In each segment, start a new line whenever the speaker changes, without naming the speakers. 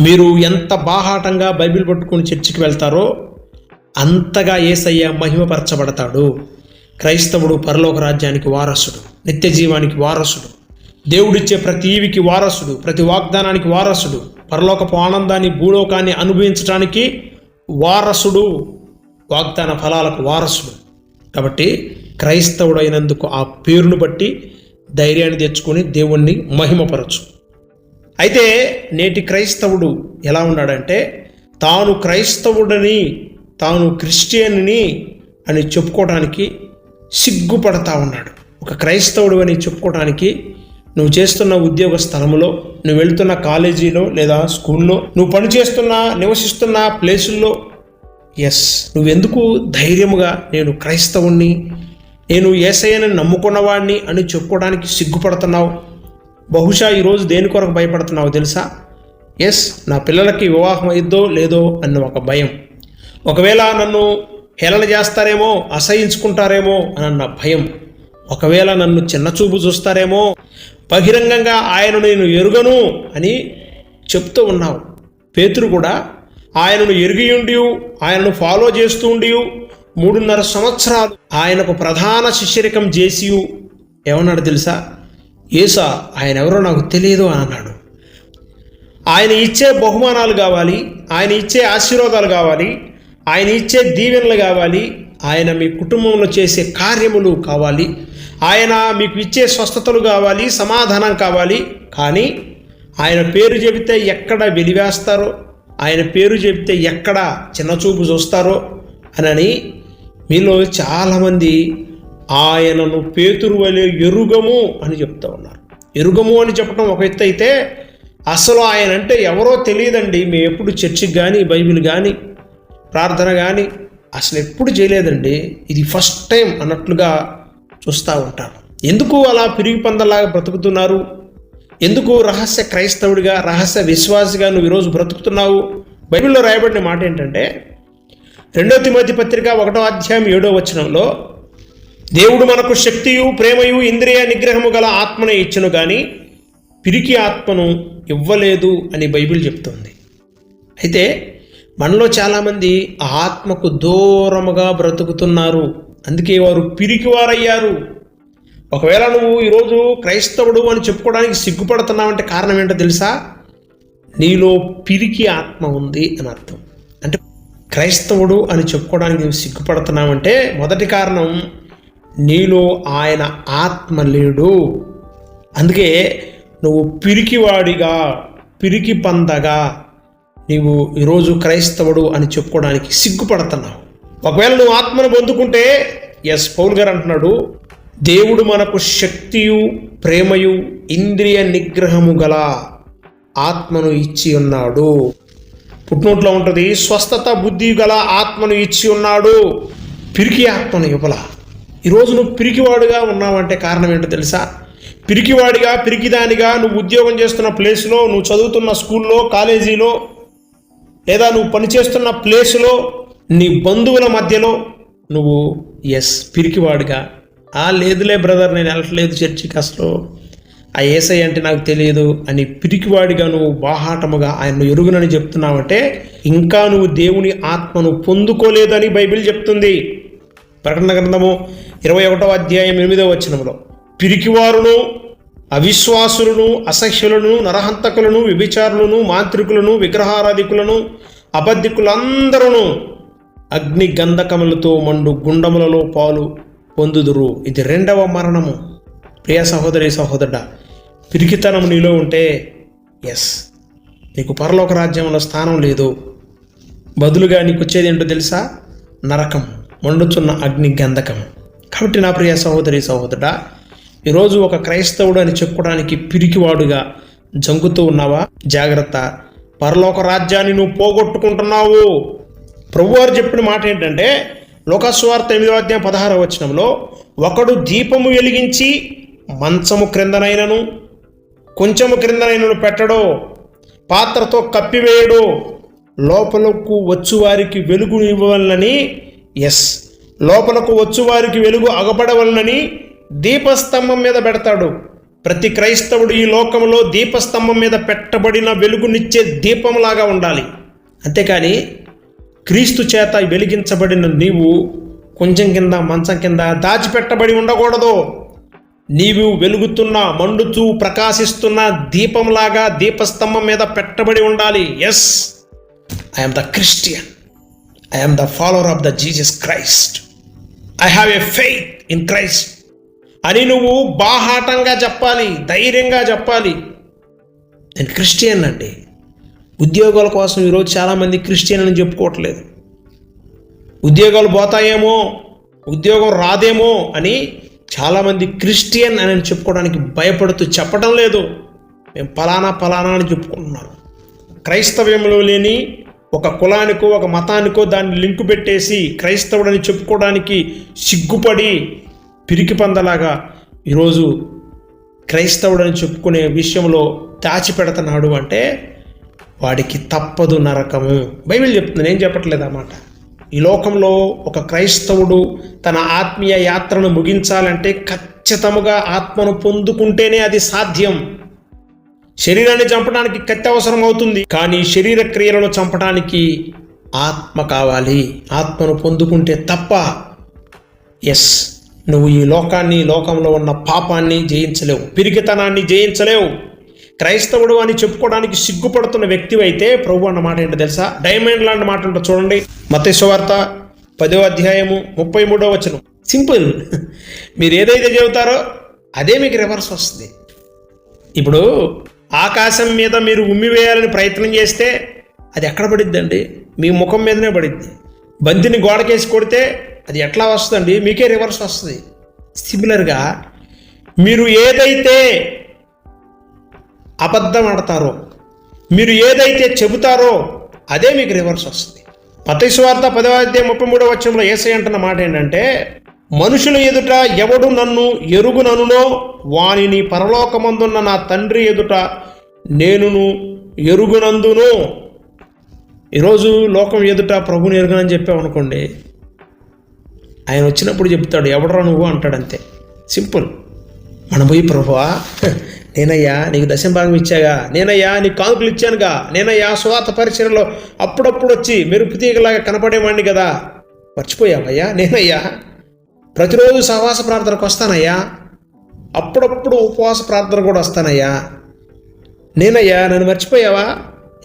మీరు ఎంత బాహాటంగా బైబిల్ పట్టుకుని చర్చికి వెళ్తారో అంతగా ఏసయ్య మహిమపరచబడతాడు. క్రైస్తవుడు పరలోక రాజ్యానికి వారసుడు నిత్య జీవానికి వారసుడు దేవుడిచ్చే ప్రతి ఈవికి వారసుడు ప్రతి వాగ్దానానికి వారసుడు పరలోకపు ఆనందాన్ని భూలోకాన్ని అనుభవించడానికి వారసుడు వాగ్దాన ఫలాలకు వారసుడు. కాబట్టి క్రైస్తవుడైనందుకు ఆ పేరును బట్టి ధైర్యాన్ని తెచ్చుకొని దేవుణ్ణి మహిమపరచు. అయితే నేటి క్రైస్తవుడు ఎలా ఉన్నాడంటే తాను క్రైస్తవుడని తాను క్రిస్టియన్ని అని చెప్పుకోవడానికి సిగ్గుపడతా ఉన్నాడు. ఒక క్రైస్తవుడు అని చెప్పుకోవడానికి నువ్వు చేస్తున్న ఉద్యోగ స్థలంలో నువ్వు వెళ్తున్న కాలేజీలో లేదా స్కూల్లో నువ్వు పనిచేస్తున్న నివసిస్తున్న ప్లేసుల్లో ఎస్ నువ్వెందుకు ధైర్యముగా నేను క్రైస్తవుణ్ణి నేను ఏసయ్యని నమ్ముకున్నవాడిని అని చెప్పుకోవడానికి సిగ్గుపడుతున్నావు? బహుశా ఈరోజు దేని కొరకు భయపడుతున్నావు తెలుసా? ఎస్ నా పిల్లలకి వివాహం అయిద్దో లేదో అన్న ఒక భయం. ఒకవేళ నన్ను హేళన చేస్తారేమో అసహించుకుంటారేమో అన్న భయం. ఒకవేళ నన్ను చిన్నచూపు చూస్తారేమో బహిరంగంగా ఆయనను నేను ఎరుగను అని చెప్తూ ఉన్నావు. పేతురు కూడా ఆయనను ఎరిగి ఉండి ఆయనను ఫాలో చేస్తూ ఉండి మూడున్నర సంవత్సరాలు ఆయనకు ప్రధాన శిష్యరికం చేసి ఏమన్నాడు తెలుసా? ఏసా ఆయన ఎవరో నాకు తెలియదు అని అన్నాడు. ఆయన ఇచ్చే బహుమానాలు కావాలి ఆయన ఇచ్చే ఆశీర్వాదాలు కావాలి ఆయన ఇచ్చే దీవెనలు కావాలి ఆయన మీ కుటుంబంలో చేసే కార్యములు కావాలి ఆయన మీకు ఇచ్చే స్వస్థతలు కావాలి సమాధానం కావాలి కానీ ఆయన పేరు చెబితే ఎక్కడ వెలివేస్తారో ఆయన పేరు చెబితే ఎక్కడ చిన్నచూపు చూస్తారో అనని మీలో చాలామంది ఆయనను పేతురు వలె ఎరుగము అని చెప్తా ఉన్నారు. ఎరుగము అని చెప్పడం ఒక ఎత్తు అయితే అసలు ఆయన అంటే ఎవరో తెలియదండి. మేము ఎప్పుడు చర్చికి కానీ బైబిల్ కానీ ప్రార్థన కానీ అసలు ఎప్పుడు చేయలేదండి. ఇది ఫస్ట్ టైం అన్నట్లుగా చూస్తూ ఉంటారు. ఎందుకు అలా పిరిగి పందలాగా బ్రతుకుతున్నారు? ఎందుకు రహస్య క్రైస్తవుడిగా రహస్య విశ్వాసిగా నువ్వు ఈరోజు బ్రతుకుతున్నావు? బైబిల్లో రాయబడిన మాట ఏంటంటే రెండో తిమోతి పత్రిక ఒకటో అధ్యాయం ఏడో వచనంలో దేవుడు మనకు శక్తియు ప్రేమయు ఇంద్రియ నిగ్రహము గల ఆత్మనే ఇచ్చను కానీ పిరికి ఆత్మను ఇవ్వలేదు అని బైబిల్ చెప్తోంది. అయితే మనలో చాలామంది ఆ ఆత్మకు దూరముగా బ్రతుకుతున్నారు. అందుకే వారు పిరికివారయ్యారు. ఒకవేళ నువ్వు ఈరోజు క్రైస్తవుడు అని చెప్పుకోవడానికి సిగ్గుపడుతున్నావంటే కారణం ఏంటో తెలుసా? నీలో పిరికి ఆత్మ ఉంది అని అర్థం. అంటే క్రైస్తవుడు అని చెప్పుకోవడానికి నువ్వు సిగ్గుపడుతున్నావంటే మొదటి కారణం నీలో ఆయన ఆత్మ లేడు. అందుకే నువ్వు పిరికివాడిగా పిరికి పందగా నీవు ఈరోజు క్రైస్తవుడు అని చెప్పుకోవడానికి సిగ్గుపడుతున్నావు. ఒకవేళ నువ్వు ఆత్మను పొందుకుంటే ఎస్ పౌల్ గారు అంటున్నాడు దేవుడు మనకు శక్తియు ప్రేమయు ఇంద్రియ నిగ్రహము గల ఆత్మను ఇచ్చి ఉన్నాడు. పుట్టినోట్లో ఉంటుంది స్వస్థత బుద్ధి గల ఆత్మను ఇచ్చి ఉన్నాడు. పిరికి ఆత్మను ఇవ్వల. ఈరోజు నువ్వు పిరికివాడుగా ఉన్నావంటే కారణం ఏంటో తెలుసా? పిరికివాడిగా పిరికిదానిగా నువ్వు ఉద్యోగం చేస్తున్న ప్లేస్లో నువ్వు చదువుతున్న స్కూల్లో కాలేజీలో లేదా నువ్వు పనిచేస్తున్న ప్లేస్లో నీ బంధువుల మధ్యలో నువ్వు ఎస్ పిరికివాడిగా. ఆ లేదులే బ్రదర్ నేను వెళ్ళట్లేదు చర్చికి అసలు. ఆ ఏసై అంటే నాకు తెలియదు అని పిరికివాడిగా నువ్వు బాహాటముగా ఆయన్ను ఎరుగునని చెప్తున్నావంటే ఇంకా నువ్వు దేవుని ఆత్మను పొందుకోలేదని బైబిల్ చెప్తుంది. ప్రకటన గ్రంథము ఇరవై ఒకటో అధ్యాయం ఎనిమిదో వచనంలో పిరికివారును అవిశ్వాసులను అసహ్యులను నరహంతకులను వ్యభిచారులను మాంత్రికులను విగ్రహారాధికులను అబద్ధికులందరూ అగ్ని గంధకములతో మండు గుండములలో పాలు పొందుదురు. ఇది రెండవ మరణము. ప్రియ సహోదరి సహోదరుడ పిరికితనం నీలో ఉంటే ఎస్ నీకు పరలోక రాజ్యంలో స్థానం లేదు. బదులుగా నీకు వచ్చేది ఏంటో తెలుసా? నరకం మండుచున్న అగ్ని గంధకం. కాబట్టి నా ప్రియ సహోదరి సహోదరుడా ఈరోజు ఒక క్రైస్తవుడు అని చెప్పుకోవడానికి పిరికివాడుగా జంకుతూ ఉన్నావా? జాగ్రత్త. పరలోక రాజ్యాన్ని నువ్వు పోగొట్టుకుంటున్నావు. ప్రభువారు చెప్పిన మాట ఏంటంటే లోకస్వార్త ఎనిమిదో అధ్యాయం పదహార వచనంలో ఒకడు దీపము వెలిగించి మంచము క్రిందనైనను కొంచెము క్రిందనైనను పెట్టడో పాత్రతో కప్పివేయడు లోపలకు వచ్చువారికి వెలుగునివ్వాలని ఎస్. లోపలకు వచ్చువారికి వెలుగు అగపడవలనని దీపస్తంభం మీద పెడతాడు. ప్రతి క్రైస్తవుడు ఈ లోకంలో దీపస్తంభం మీద పెట్టబడిన వెలుగునిచ్చే దీపంలాగా ఉండాలి. అంతేకాని క్రీస్తు చేత వెలిగించబడిన నీవు కొంచెం కింద మంచం కింద దాచిపెట్టబడి ఉండకూడదు. నీవు వెలుగుతున్న మండుతూ ప్రకాశిస్తున్న దీపంలాగా దీపస్తంభం మీద పెట్టబడి ఉండాలి. Yes I am the Christian I am the follower of the Jesus Christ I have a faith in Christ అని నువ్వు బాహాటంగా చెప్పాలి ధైర్యంగా చెప్పాలి. నేను క్రిస్టియన్ అండి. ఉద్యోగాల కోసం ఈరోజు చాలామంది క్రిస్టియన్ అని చెప్పుకోవట్లేదు. ఉద్యోగాలు పోతాయేమో ఉద్యోగం రాదేమో అని చాలామంది క్రిస్టియన్ అని చెప్పుకోవడానికి భయపడుతూ చెప్పడం లేదు. మేము పలానా పలానా అని చెప్పుకుంటున్నాను క్రైస్తవ్యంలో లేని ఒక కులానికో ఒక మతానికో దాన్ని లింకు పెట్టేసి క్రైస్తవుడని చెప్పుకోవడానికి సిగ్గుపడి పిరికి పందలాగా ఈరోజు క్రైస్తవుడని చెప్పుకునే విషయంలో దాచిపెడుతున్నాడు అంటే వాడికి తప్పదు నరకము. బైబిల్ చెప్తుంది నేను చెప్పట్లేదు అన్నమాట ఈ లోకంలో ఒక క్రైస్తవుడు తన ఆత్మీయ యాత్రను ముగించాలంటే ఖచ్చితముగా ఆత్మను పొందుకుంటేనే అది సాధ్యం. శరీరాన్ని చంపడానికి కత్తి అవసరం అవుతుంది. కానీ శరీర క్రియలను చంపడానికి ఆత్మ కావాలి. ఆత్మను పొందుకుంటే తప్ప ఎస్ నువ్వు ఈ లోకాన్ని లోకంలో ఉన్న పాపాన్ని జయించలేవు. పిరికితనాన్ని జయించలేవు. క్రైస్తవుడు అని చెప్పుకోవడానికి సిగ్గుపడుతున్న వ్యక్తి అయితే ప్రభు అన్న మాట ఏంటో తెలుసా? డైమండ్ లాంటి మాట ఉంటే చూడండి. మతేశ్వార్త పదో అధ్యాయము ముప్పై మూడో వచనం. సింపుల్. మీరు ఏదైతే చెబుతారో అదే మీకు రివర్స్ వస్తుంది. ఇప్పుడు ఆకాశం మీద మీరు ఉమ్మివేయాలని ప్రయత్నం చేస్తే అది ఎక్కడ పడిద్దండి? మీ ముఖం మీదనే పడిద్ది. బంతిని గోడకేసి కొడితే అది ఎట్లా వస్తుందండి? మీకే రివర్స్ వస్తుంది. సిమిలర్గా మీరు ఏదైతే అబద్ధం ఆడతారో మీరు ఏదైతే చెబుతారో అదే మీకు రివర్స్ వస్తుంది. పతైస్వార్త పదవాధ్యాయం ముప్పై మూడో వచ్చంలో ఏసై అంటున్న మాట ఏంటంటే మనుషుల ఎదుట ఎవడు నన్ను ఎరుగుననునో వానిని పరలోకమందున్న నా తండ్రి ఎదుట నేనును ఎరుగునందును. ఈరోజు లోకం ఎదుట ప్రభుని ఎరుగనని చెప్పామనుకోండి ఆయన వచ్చినప్పుడు చెప్తాడు ఎవడరా నువ్వు? అంటాడంతే. సింపుల్. మనం పోయి ప్రభువా నేనయ్యా నీకు దశంభాగం ఇచ్చాగా నేనయ్యా నీకు కానుకలు ఇచ్చానుగా నేనయ్యా స్వాత పరిచయలో అప్పుడప్పుడు వచ్చి మెరుపు తీగలాగా కనపడేవాడిని కదా. మర్చిపోయావయ్యా? నేనయ్యా ప్రతిరోజు సహవాస ప్రార్థనకు వస్తానయ్యా. అప్పుడప్పుడు ఉపవాస ప్రార్థన కూడా వస్తానయ్యా. నేనయ్యా నన్ను మర్చిపోయావా?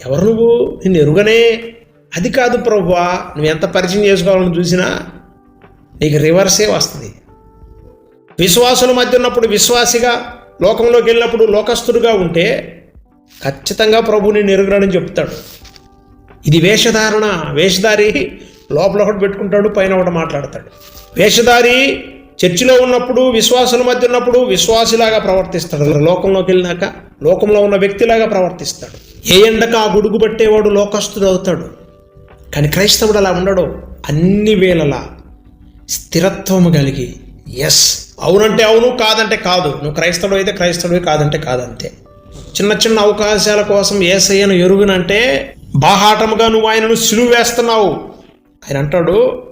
ఎవరు నువ్వు? నిన్ను ఎరుగనే? అది కాదు ప్రభువా నువ్వు ఎంత పరిచయం చేసుకోవాలని చూసినా నీకు రివర్సే వస్తుంది. విశ్వాసుల మధ్య ఉన్నప్పుడు విశ్వాసిగా లోకంలోకి వెళ్ళినప్పుడు లోకస్తుడుగా ఉంటే ఖచ్చితంగా ప్రభుని నెరుగురాడని చెప్తాడు. ఇది వేషధారణ. వేషధారి లోపల ఒకటి పెట్టుకుంటాడు పైన ఒకటి మాట్లాడతాడు. వేషధారి చర్చిలో ఉన్నప్పుడు విశ్వాసుల మధ్య ఉన్నప్పుడు విశ్వాసిలాగా ప్రవర్తిస్తాడు. లోకంలోకి వెళ్ళినాక లోకంలో ఉన్న వ్యక్తిలాగా ప్రవర్తిస్తాడు. ఏ ఎండక ఆ గుడుగు పట్టేవాడు లోకస్తుడు అవుతాడు. కానీ క్రైస్తవుడు అలా ఉండడు. అన్ని వేళలా స్థిరత్వము కలిగి ఎస్ అవునంటే అవును కాదంటే కాదు. నువ్వు క్రైస్తవుడు అయితే క్రైస్తవుడు కాదంటే కాదంతే. చిన్న చిన్న అవకాశాల కోసం ఏసయ్యను ఎరుగునంటే బాహాటముగా నువ్వు ఆయనను సిలువ వేస్తున్నావు. ఆయన అంటాడు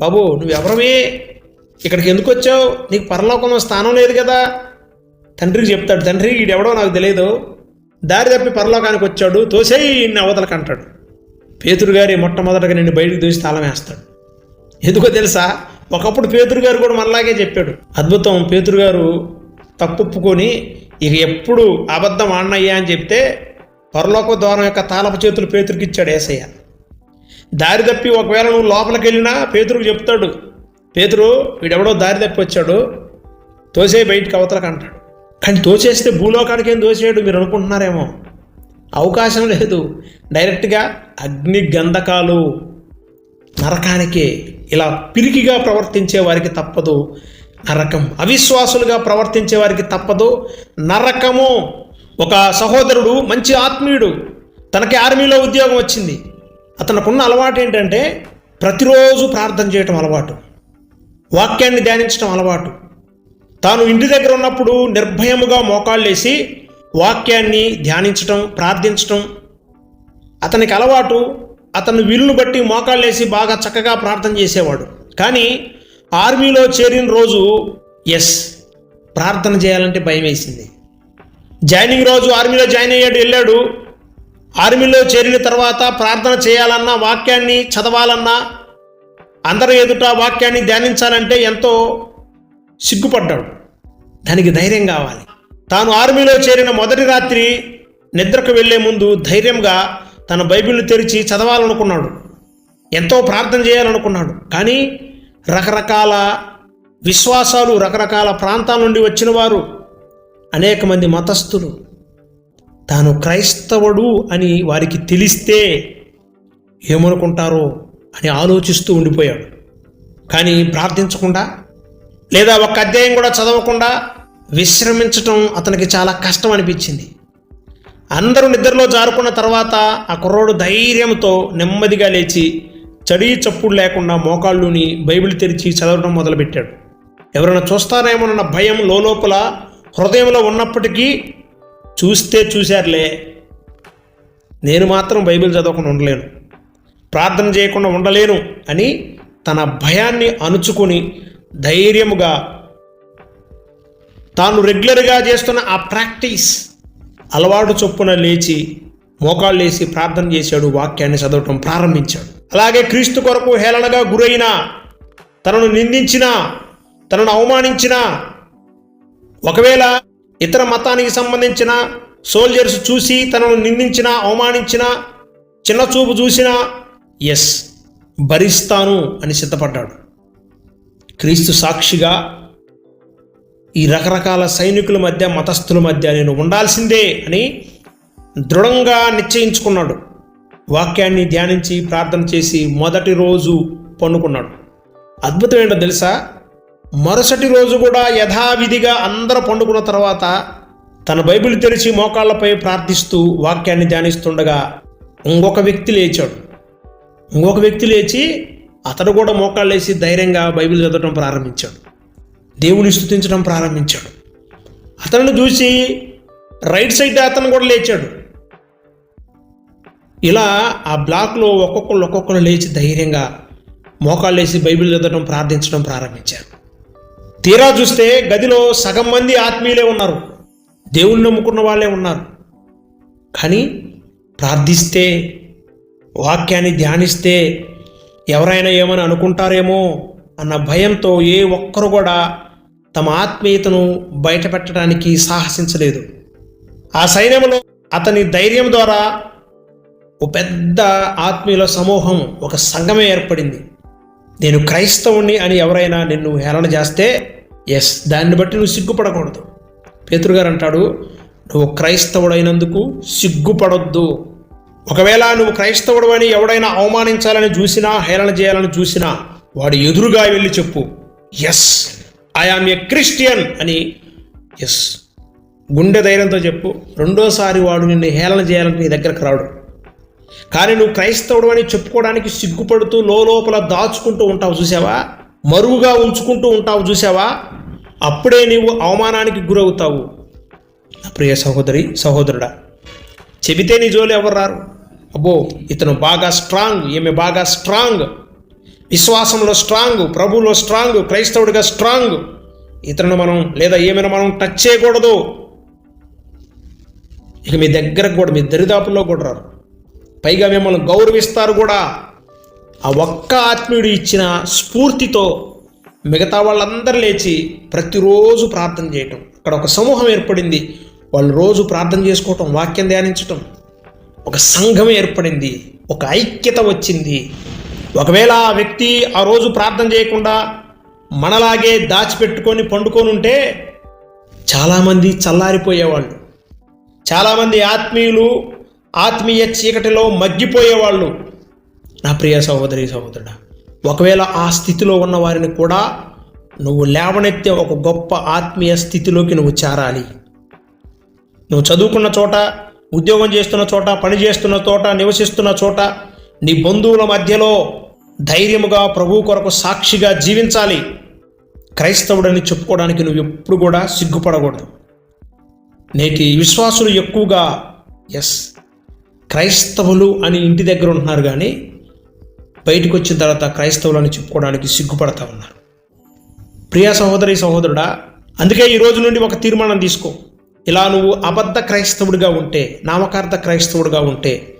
బాబు నువ్వెవరమే? ఇక్కడికి ఎందుకు వచ్చావు? నీకు పరలోకంలో స్థానం లేదు కదా? తండ్రికి చెప్తాడు తండ్రి ఈడెవడో నాకు తెలియదు. దారి తప్పి పరలోకానికి వచ్చాడు. తోసేయి ఇన్ని అవతలకు అంటాడు. పేతురు గారి మొట్టమొదటగా నిన్ను బయటికి దూసి తాళం వేస్తాడు. ఎందుకో తెలుసా? ఒకప్పుడు పేతురు గారు కూడా మనలాగే చెప్పాడు. అద్భుతం పేతురు గారు తప్పుకొని ఇక ఎప్పుడు అబద్ధం ఆడినయ్యా అని చెప్తే పరలోక ద్వారం యొక్క తాళపు చేతులు పేతురికి ఇచ్చాడు ఏసయ్య. దారి తప్పి ఒకవేళ నువ్వు లోపలికి వెళ్ళినా పేతురుకు చెప్తాడు. పేతురు వీడెవడో దారి తప్పి వచ్చాడు. తోసే బయటికి అవతలకు అంటాడు. కానీ తోచేస్తే భూలోకానికి ఏం తోసేయడు మీరు అనుకుంటున్నారేమో. అవకాశం లేదు. డైరెక్ట్గా అగ్ని గంధకాలు నరకానికే ఇలా పిరికిగా ప్రవర్తించే వారికి తప్పదు. నరకం అవిశ్వాసులుగా ప్రవర్తించే వారికి తప్పదు. నరకము ఒక సహోదరుడు మంచి ఆత్మీయుడు. తనకి ఆర్మీలో ఉద్యోగం వచ్చింది. అతనకున్న అలవాటు ఏంటంటే ప్రతిరోజు ప్రార్థన చేయటం అలవాటు. వాక్యాన్ని ధ్యానించడం అలవాటు. తాను ఇంటి దగ్గర ఉన్నప్పుడు నిర్భయముగా మోకాళ్ళేసి వాక్యాన్ని ధ్యానించటం ప్రార్థించటం. అతనికి అలవాటు అతను వీలును బట్టి మోకాళ్ళేసి బాగా చక్కగా ప్రార్థన చేసేవాడు. కానీ ఆర్మీలో చేరిన రోజు ఎస్ ప్రార్థన చేయాలంటే భయం వేసింది జాయినింగ్ రోజు ఆర్మీలో జాయిన్ అయ్యాడు వెళ్ళాడు. ఆర్మీలో చేరిన తర్వాత ప్రార్థన చేయాలన్నా వాక్యాన్ని చదవాలన్నా అందరి ఎదుట వాక్యాన్ని ధ్యానించాలంటే ఎంతో సిగ్గుపడ్డాడు. దానికి ధైర్యం కావాలి. తాను ఆర్మీలో చేరిన మొదటి రాత్రి నిద్రకు వెళ్ళే ముందు ధైర్యంగా తన బైబిల్ని తెరిచి చదవాలనుకున్నాడు. ఎంతో ప్రార్థన చేయాలనుకున్నాడు. కానీ రకరకాల విశ్వాసాలు రకరకాల ప్రాంతాల నుండి వచ్చిన వారు అనేక మంది మతస్థులు తాను క్రైస్తవుడు అని వారికి తెలిస్తే ఏమనుకుంటారో అని ఆలోచిస్తూ ఉండిపోయాడు. కానీ ప్రార్థించకుండా లేదా ఒక అధ్యాయం కూడా చదవకుండా విశ్రమించటం అతనికి చాలా కష్టం అనిపించింది. అందరూ నిద్రలో జారుకున్న తర్వాత ఆ కుర్రోడు ధైర్యంతో నెమ్మదిగా లేచి చడి చప్పుడు లేకుండా మోకాళ్ళుని బైబిల్ తెరిచి చదవడం మొదలుపెట్టాడు. ఎవరైనా చూస్తారేమోనన్న భయం లోపల హృదయంలో ఉన్నప్పటికీ చూస్తే చూశారులే. నేను మాత్రం బైబిల్ చదవకుండా ఉండలేను. ప్రార్థన చేయకుండా ఉండలేను అని తన భయాన్ని అణుచుకొని ధైర్యముగా తాను రెగ్యులర్గా చేస్తున్న ఆ ప్రాక్టీస్ అలవాటు చొప్పున లేచి మోకాళ్ళు వేసి ప్రార్థన చేశాడు వాక్యాన్ని చదవటం ప్రారంభించాడు. అలాగే క్రీస్తు కొరకు హేళనగా గురైన తనను నిందించినా తనను అవమానించినా ఒకవేళ ఇతర మతానికి సంబంధించిన సోల్జర్స్ చూసి తనను నిందించినా అవమానించినా చిన్న చూపు చూసినా ఎస్ భరిస్తాను అని సిద్ధపడ్డాడు. క్రీస్తు సాక్షిగా ఈ రకరకాల సైనికుల మధ్య మతస్థుల మధ్య నేను ఉండాల్సిందే అని దృఢంగా నిశ్చయించుకున్నాడు. వాక్యాన్ని ధ్యానించి ప్రార్థన చేసి మొదటి రోజు పండుకున్నాడు అద్భుతం ఏంటో తెలుసా? మరుసటి రోజు కూడా యథావిధిగా అందరూ పండుకున్న తర్వాత తన బైబిల్ తెరిచి మోకాళ్ళపై ప్రార్థిస్తూ వాక్యాన్ని ధ్యానిస్తుండగా ఇంకొక వ్యక్తి లేచాడు. ఇంకొక వ్యక్తి లేచి అతడు కూడా మోకాళ్ళేసి ధైర్యంగా బైబిల్ చదవడం ప్రారంభించాడు. దేవుని స్థుతించడం ప్రారంభించాడు. అతను చూసి రైట్ సైడ్ అతను కూడా లేచాడు. ఇలా ఆ బ్లాక్లో ఒక్కొక్కరు ఒక్కొక్కరు లేచి ధైర్యంగా మోకాళ్ళు వేసి బైబిల్ చదవడం ప్రార్థించడం ప్రారంభించారు. తీరా చూస్తే గదిలో సగం మంది ఆత్మీయులే ఉన్నారు. దేవుణ్ణి నమ్ముకున్న వాళ్ళే ఉన్నారు. కానీ ప్రార్థిస్తే వాక్యాన్ని ధ్యానిస్తే ఎవరైనా ఏమని అనుకుంటారేమో అన్న భయంతో ఏ ఒక్కరు కూడా తమ ఆత్మీయతను బయటపెట్టడానికి సాహసించలేదు. ఆ సైన్యంలో అతని ధైర్యం ద్వారా ఓ పెద్ద ఆత్మీయుల సమూహం ఒక సంఘమే ఏర్పడింది. నేను క్రైస్తవుణ్ణి అని ఎవరైనా నిన్ను హేళన చేస్తే ఎస్ దాన్ని బట్టి నువ్వు సిగ్గుపడకూడదు. పేతురుగారు అంటాడు నువ్వు క్రైస్తవుడైనందుకు సిగ్గుపడొద్దు. ఒకవేళ నువ్వు క్రైస్తవుడు అని ఎవడైనా అవమానించాలని చూసినా హేళన చేయాలని చూసినా వాడు ఎదురుగా వెళ్ళి చెప్పు yes I am a Christian అని ఎస్ గుండె ధైర్యంతో చెప్పు. రెండోసారి వాడు నిన్ను హేళన చేయాలని నీ దగ్గరకు రాడు. కానీ నువ్వు క్రైస్తవుడు అని చెప్పుకోవడానికి సిగ్గుపడుతూ లోపల దాచుకుంటూ ఉంటావు చూసావా? మరుగుగా ఉంచుకుంటూ ఉంటావు చూసావా? అప్పుడే నీవు అవమానానికి గురవుతావు. ప్రియ సహోదరి సహోదరుడా చెబితే నీ జోలు ఎవరు రారు? అబ్బో ఇతను బాగా స్ట్రాంగ్ ఈమె బాగా స్ట్రాంగ్. విశ్వాసంలో స్ట్రాంగ్ ప్రభువులో స్ట్రాంగ్ క్రైస్తవుడిగా స్ట్రాంగ్. ఇతను మనం లేదా ఏమైనా మనం టచ్ చేయకూడదు. ఇక మీ దగ్గరకు కూడా మీ దరిదాపుల్లో కూడా రారు. పైగా మిమ్మల్ని గౌరవిస్తారు కూడా. ఆ ఒక్క ఆత్మీయుడు ఇచ్చిన స్ఫూర్తితో మిగతా వాళ్ళందరూ లేచి ప్రతిరోజు ప్రార్థన చేయటం. అక్కడ ఒక సమూహం ఏర్పడింది. వాళ్ళు రోజు ప్రార్థన చేసుకోవటం వాక్యం ధ్యానించటం. ఒక సంఘం ఏర్పడింది. ఒక ఐక్యత వచ్చింది. ఒకవేళ ఆ వ్యక్తి ఆ రోజు ప్రార్థన చేయకుండా మనలాగే దాచిపెట్టుకొని పండుకొని ఉంటే చాలామంది చల్లారిపోయేవాళ్ళు. చాలామంది ఆత్మీయులు ఆత్మీయ చీకటిలో మగ్గిపోయేవాళ్ళు. నా ప్రియ సహోదరి సహోదరుడా ఒకవేళ ఆ స్థితిలో ఉన్న వారిని కూడా నువ్వు లేవనెత్తే ఒక గొప్ప ఆత్మీయ స్థితిలోకి నువ్వు చేరాలి. నువ్వు చదువుకున్న చోట ఉద్యోగం చేస్తున్న చోట పని చేస్తున్న చోట నివసిస్తున్న చోట నీ బంధువుల మధ్యలో ధైర్యముగా ప్రభు కొరకు సాక్షిగా జీవించాలి. క్రైస్తవుడని చెప్పుకోవడానికి నువ్వు ఎప్పుడు కూడా సిగ్గుపడకూడదు. నేటి విశ్వాసులు ఎక్కువగా ఎస్ క్రైస్తవులు అని ఇంటి దగ్గర ఉంటున్నారు కానీ బయటకు వచ్చిన తర్వాత క్రైస్తవులు అని చెప్పుకోవడానికి సిగ్గుపడతా ఉన్నారు. ప్రియా సహోదరి సహోదరుడా అందుకే ఈ రోజు నుండి ఒక తీర్మానం తీసుకో. ఇలా నువ్వు అబద్ధ క్రైస్తవుడిగా ఉంటే నామకార్థ క్రైస్తవుడిగా ఉంటే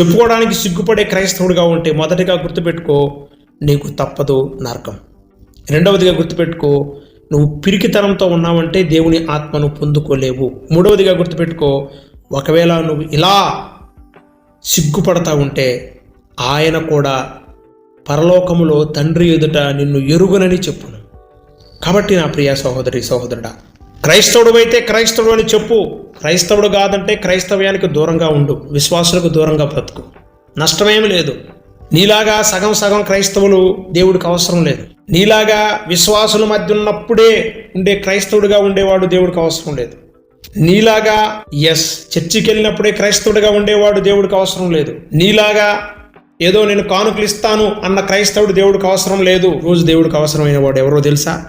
చెప్పుకోవడానికి సిగ్గుపడే క్రైస్తవుడిగా ఉంటే మొదటిగా గుర్తుపెట్టుకో నీకు తప్పదు నరకం. రెండవదిగా గుర్తుపెట్టుకో నువ్వు పిరికితనంతో ఉన్నావంటే దేవుని ఆత్మను పొందుకోలేవు. మూడవదిగా గుర్తుపెట్టుకో ఒకవేళ నువ్వు ఇలా సిగ్గుపడతా ఉంటే ఆయన కూడా పరలోకములో తండ్రి ఎదుట నిన్ను ఎరుగునని చెప్పును. కాబట్టి నా ప్రియ సహోదరి సహోదరుడా క్రైస్తవుడు అయితే క్రైస్తవుడు అని చెప్పు. క్రైస్తవుడు కాదంటే క్రైస్తవ్యానికి దూరంగా ఉండు. విశ్వాసులకు దూరంగా బ్రతుకు. నష్టమేమి లేదు. నీలాగా సగం సగం క్రైస్తవులు దేవుడికి అవసరం లేదు. నీలాగా విశ్వాసుల మధ్య ఉన్నప్పుడే ఉండే క్రైస్తవుడిగా ఉండేవాడు దేవుడికి అవసరం లేదు. నీలాగా ఎస్ చర్చికి వెళ్ళినప్పుడే క్రైస్తవుడిగా ఉండేవాడు దేవుడికి అవసరం లేదు. నీలాగా ఏదో నేను కానుకలు ఇస్తాను అన్న క్రైస్తవుడు దేవుడికి అవసరం లేదు. రోజు దేవుడికి అవసరమైన వాడు ఎవరో తెలుసా?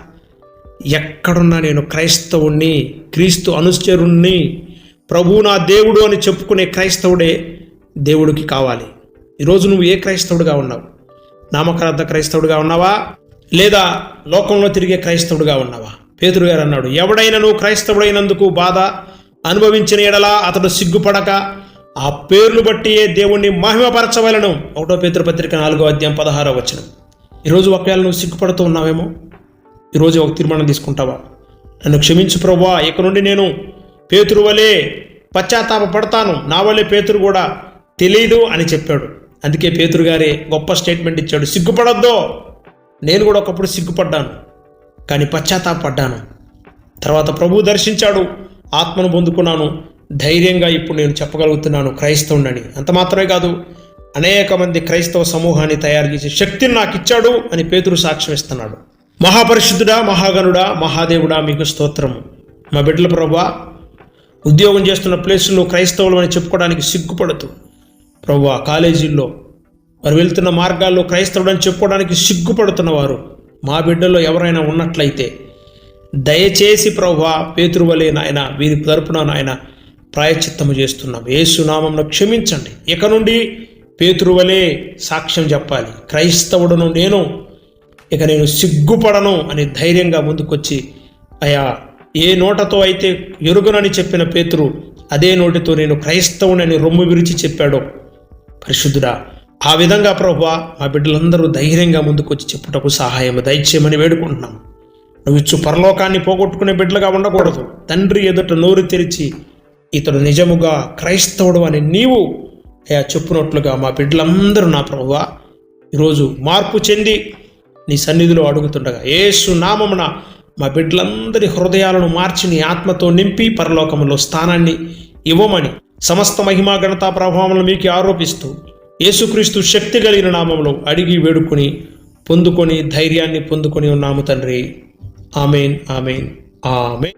ఎక్కడున్నా నేను క్రైస్తవుణ్ణి క్రీస్తు అనుచరుణ్ణి ప్రభు నా దేవుడు అని చెప్పుకునే క్రైస్తవుడే దేవుడికి కావాలి. ఈరోజు నువ్వు ఏ క్రైస్తవుడిగా ఉన్నావు? నామకార్థ క్రైస్తవుడిగా ఉన్నావా? లేదా లోకంలో తిరిగే క్రైస్తవుడిగా ఉన్నావా? పేతురు గారు అన్నాడు ఎవడైనను క్రైస్తవుడైనందుకు బాధ అనుభవించిన ఎడలా అతడు సిగ్గుపడక ఆ పేర్లు బట్టి దేవుణ్ణి మహిమపరచవలను. ఒకటో పేతురు పత్రిక నాలుగో అధ్యాయం పదహారో వచ్చిన ఈరోజు ఒకవేళ నువ్వు సిగ్గుపడుతూ ఉన్నావేమో ఈరోజు ఒక తీర్మానం తీసుకుంటావా? నన్ను క్షమించు ప్రభా ఇక నుండి నేను పేతురు వలే పశ్చాత్తాప పడతాను నా వలే పేతురు కూడా తెలీదు అని చెప్పాడు. అందుకే పేతురు గారే గొప్ప స్టేట్మెంట్ ఇచ్చాడు సిగ్గుపడొద్దో నేను కూడా ఒకప్పుడు సిగ్గుపడ్డాను. కానీ పశ్చాత్తాపడ్డాను. తర్వాత ప్రభు దర్శించాడు. ఆత్మను పొందుకున్నాను. ధైర్యంగా ఇప్పుడు నేను చెప్పగలుగుతున్నాను క్రైస్తవుడని అంత మాత్రమే కాదు అనేక మంది క్రైస్తవ సమూహాన్ని తయారు చేసే శక్తిని నాకు ఇచ్చాడు అని పేతురు సాక్ష్యం ఇస్తున్నాడు. మహాపరిశుద్ధుడా మహాగనుడా మహాదేవుడా మీకు స్తోత్రము. మా బిడ్డల ప్రభా ఉద్యోగం చేస్తున్న ప్లేసుల్లో క్రైస్తవులు అని చెప్పుకోవడానికి సిగ్గుపడుతూ ప్రభా కాలేజీల్లో వారు వెళ్తున్న మార్గాల్లో క్రైస్తవుడు అని చెప్పుకోవడానికి సిగ్గుపడుతున్న వారు మా బిడ్డలో ఎవరైనా ఉన్నట్లయితే దయచేసి ప్రభా పేతురువలే నాయన వీరి తరపున నాయన ప్రాయచిత్తము చేస్తున్నాం. ఏసునామంలో క్షమించండి. ఇక నుండి పేతురువలే సాక్ష్యం చెప్పాలి. క్రైస్తవుడును నేను ఇక నేను సిగ్గుపడను అని ధైర్యంగా ముందుకొచ్చి అయా ఏ నోటతో అయితే ఎరుగునని చెప్పిన పేతురు అదే నోటితో నేను క్రైస్తవునని రొమ్ము విరిచి చెప్పాడో పరిశుద్ధుడా ఆ విధంగా ప్రభు మా బిడ్డలందరూ ధైర్యంగా ముందుకొచ్చి చెప్పుటకు సహాయం దయచేయమని వేడుకుంటున్నాం. నువ్వు ఇచ్చు పరలోకాన్ని పోగొట్టుకునే బిడ్డలుగా ఉండకూడదు. తండ్రి ఎదుట నోరు తెరిచి ఇతడు నిజముగా క్రైస్తవుడు అని నీవు అయా చెప్పునట్లుగా మా బిడ్డలందరూ నా ప్రభువా ఈరోజు మార్పు చెంది నీ సన్నిధిలో అడుగుతుండగా ఏసు నామమున మా బిడ్డలందరి హృదయాలను మార్చి నీ ఆత్మతో నింపి పరలోకములో స్థానాన్ని ఇవ్వమని సమస్త మహిమా గణతా ప్రభావములు మీకు ఆరోపిస్తూ యేసుక్రీస్తు శక్తి కలిగిన నామంలో అడిగి వేడుకొని పొందుకొని ధైర్యాన్ని పొందుకొని ఉన్నాము తండ్రి. Amen amen amen.